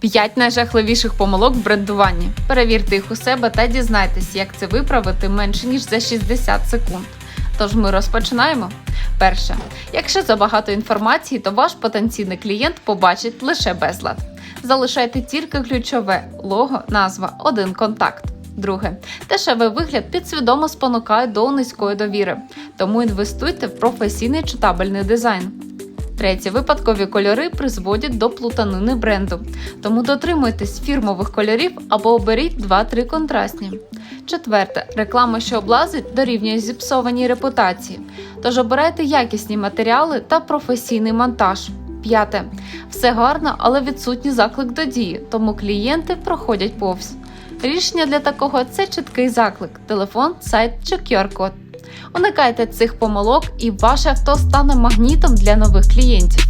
5 найжахливіших помилок в брендуванні. Перевірте їх у себе та дізнайтесь, як це виправити менше ніж за 60 секунд. Тож ми розпочинаємо. Перше, якщо забагато інформації, то ваш потенційний клієнт побачить лише безлад. Залишайте тільки ключове лого, назва, один контакт. Друге, дешевий вигляд підсвідомо спонукає до низької довіри, тому інвестуйте в професійний читабельний дизайн. Третє, випадкові кольори призводять до плутанини бренду, тому дотримуйтесь фірмових кольорів або оберіть 2-3 контрастні. Четверте, реклама, що облазить, дорівнює зіпсованій репутації. Тож обирайте якісні матеріали та професійний монтаж. П'яте. Все гарно, але відсутній заклик до дії, тому клієнти проходять повз. Рішення для такого це чіткий заклик, телефон, сайт чи QR-код. Уникайте цих помилок, і ваше авто стане магнітом для нових клієнтів.